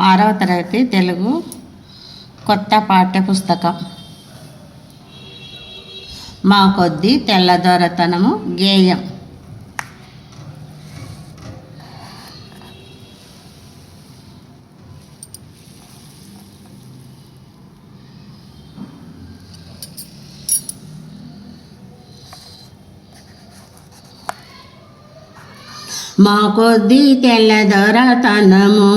ఆరవ తరగతి తెలుగు కొత్త పాఠ్య పుస్తకం మా కొద్ది తెల్లదొరతనము గేయం. మా కొద్ది తెల్లదొరతనము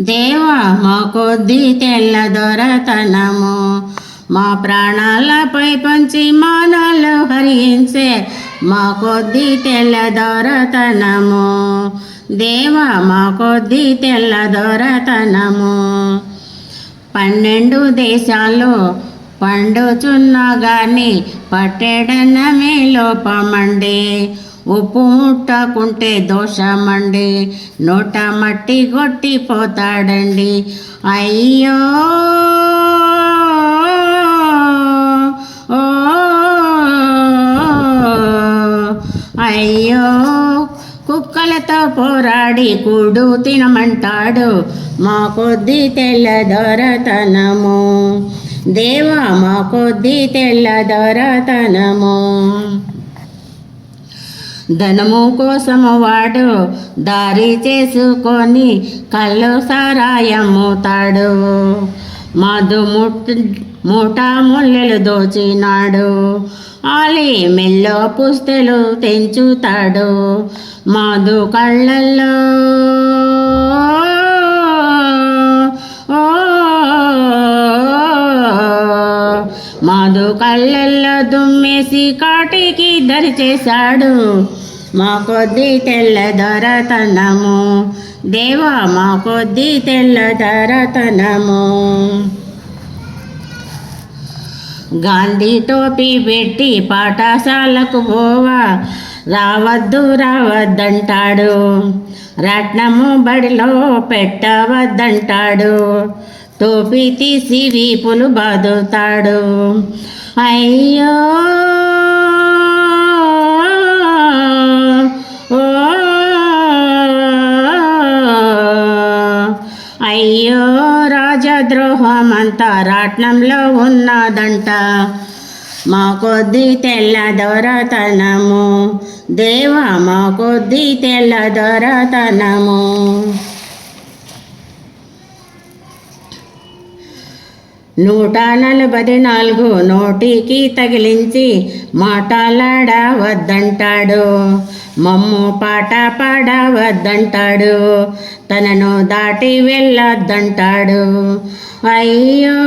దేవా మా కొద్ది తెల్లదొరతనము మా ప్రాణాలపై పంచి మానాలు హరించే మా కొద్ది తెల్లదొరతనము దేవా మా కొద్ది తెల్లదొరతనము పన్నెండు దేశాలు పండుచున్న గాని పట్టెడనమే లోపమండి. ఉప్పు ముట్టకుంటే దోషమండి. నోట మట్టి కొట్టిపోతాడండి అయ్యో! ఓ! అయ్యో! కుక్కలతో పోరాడి కూడు తినమంటాడు. మా కొద్ది తెల్లదొరతనము దేవా మా కొద్ది తెల్లదొరతనము ధనము కోసము వాడు దారి చేసుకొని కళ్ళు సారాయమ్ముతాడు మధు ముట్ మూట ముల్లెలు దోచినాడు. ఆలి మెల్లో పుస్తలు తెంచుతాడు. మధు కళ్ళల్లో కళ్ళల్లో దుమ్మేసి కాటికి దరి చేశాడు మా కొద్ది తెల్లదొరతనము దేవా మా కొద్ది తెల్లదొరతనము గాంధీ టోపీ పెట్టి పాఠశాలకు పోవా. రావద్దు రావద్దంటాడు. రత్నము బడిలో పెట్టవద్దంటాడు. టోపీ తీసి వీపులు బాదుతాడు. అయ్యో. ఓ అయ్యో రాజద్రోహం రాట్నంలో ఉన్నదంట. మా కొద్ది తెల్లదొరతనము దేవా మా కొద్ది తెల్లదొరతనము నూట నలభై నాలుగు నోటికి తగిలించి మాటలాడవద్దంటాడు. మమ్ము పాట పాడవద్దంటాడు. తనను దాటి వెళ్ళొద్దంటాడు. అయ్యో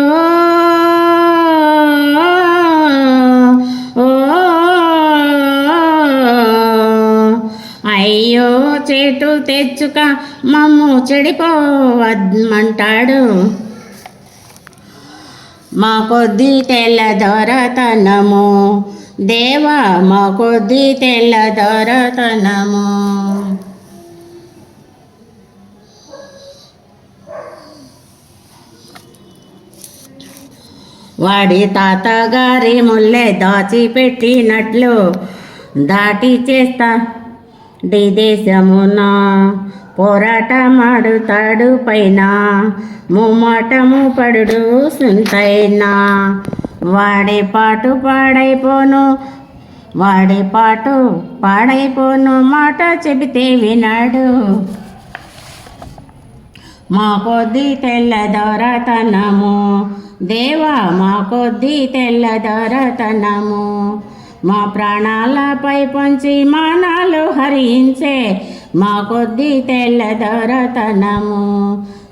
ఓ అయ్యో చెట్టు తెచ్చుక మమ్ము చెడిపోవద్మంటాడు. మా కొద్ది తెల్లదొరతనము దేవా మా కొద్ది తెల్లదొరతనము వాడి తాతగారి ముల్లె దాచిపెట్టినట్లు దాటి చేస్తా. డి దేశమున పోరాటమాడుతాడు పైన. ముమ్మటము పడుడు సుంతైనా. వాడి పాటు పాడైపోను వాడి పాటు పాడైపోను మాట చెబితే వినాడు. మా కొద్ది తెల్లదొరతనము దేవా మా కొద్ది తెల్లదొరతనము మా ప్రాణాలపై పంచి మానాలు హరించే మా కొద్ది తెల్లదొరతనము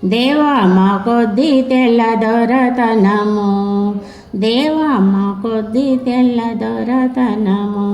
దేవా మా కొద్ది తెల్లదొరతనము దేవా మా కొద్ది తెల్లదొరతనము